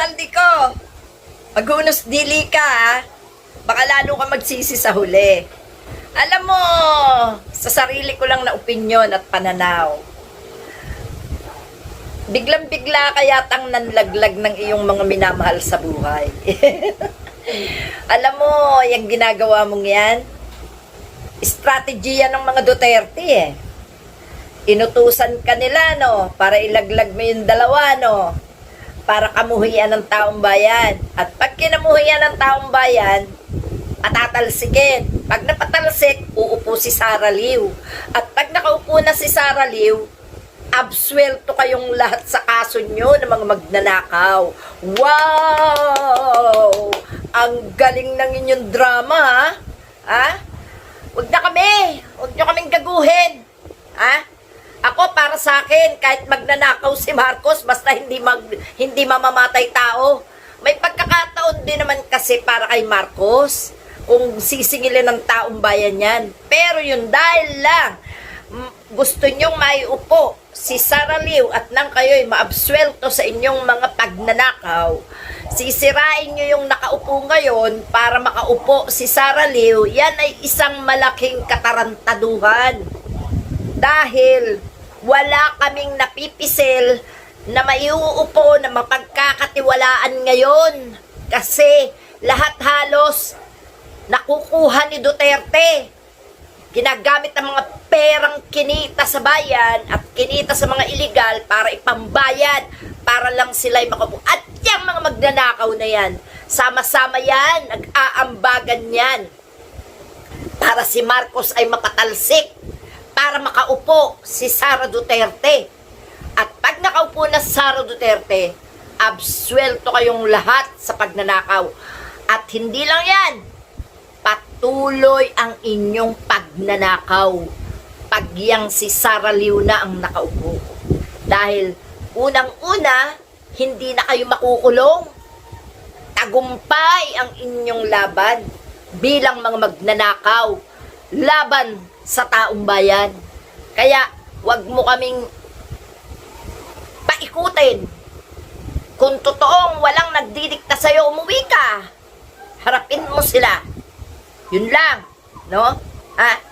Saldi ko. Maghunos dili ka? Baka lalo ka magsisi sa huli. Alam mo, sa sarili ko lang na opinyon at pananaw. Biglang-bigla kaya tang nanlaglag ng iyong mga minamahal sa buhay. Alam mo, yung ginagawa mong yan, strategy yan ng mga Duterte eh. Inutusan ka nila, no? Para ilaglag mo yung dalawa, no? Para kamuhian ng taong bayan. At pag kinamuhian ng taong bayan, atatalsikin. Pag napatalsik, uupo si Sara Liw. At pag nakaupo na si Sara Liw, absuelto kayong lahat sa kaso nyo ng mga magnanakaw. Wow! Ang galing ng inyong drama, ha? Ha? Huwag na kami! Huwag nyo kaming gaguhin! Sa akin, kahit magnanakaw si Marcos, basta hindi, mag, hindi mamamatay tao. May pagkakataon din naman kasi para kay Marcos kung sisingilin ng taong bayan yan. Pero yun dahil lang gusto nyong maiupo si Sara Liw at nang kayo'y maabswelto sa inyong mga pagnanakaw, sisirain nyo yung nakaupo ngayon para makaupo si Sara Liw, yan ay isang malaking katarantaduhan. Dahil wala kaming napipisil na maiuupo na mapagkakatiwalaan ngayon. Kasi lahat halos nakukuha ni Duterte ginagamit ang mga perang kinita sa bayan at kinita sa mga illegal para ipambayad para lang sila'y makabu. At yung mga magnanakaw na yan, sama-sama yan, nag-aambagan yan para si Marcos ay mapatalsik para makaupo si Sara Duterte. At pag nakaupo na si Sara Duterte, absuelto kayong lahat sa pagnanakaw. At hindi lang yan, patuloy ang inyong pagnanakaw pag yang si Sara Liw na ang nakaupo. Dahil unang-una, hindi na kayo makukulong. Tagumpay ang inyong laban bilang mga magnanakaw. Laban sa taong bayan. Kaya, wag mo kaming paikutin. Kung totoong walang nagdidikta sa'yo, umuwi ka. Harapin mo sila. Yun lang, no? Ha?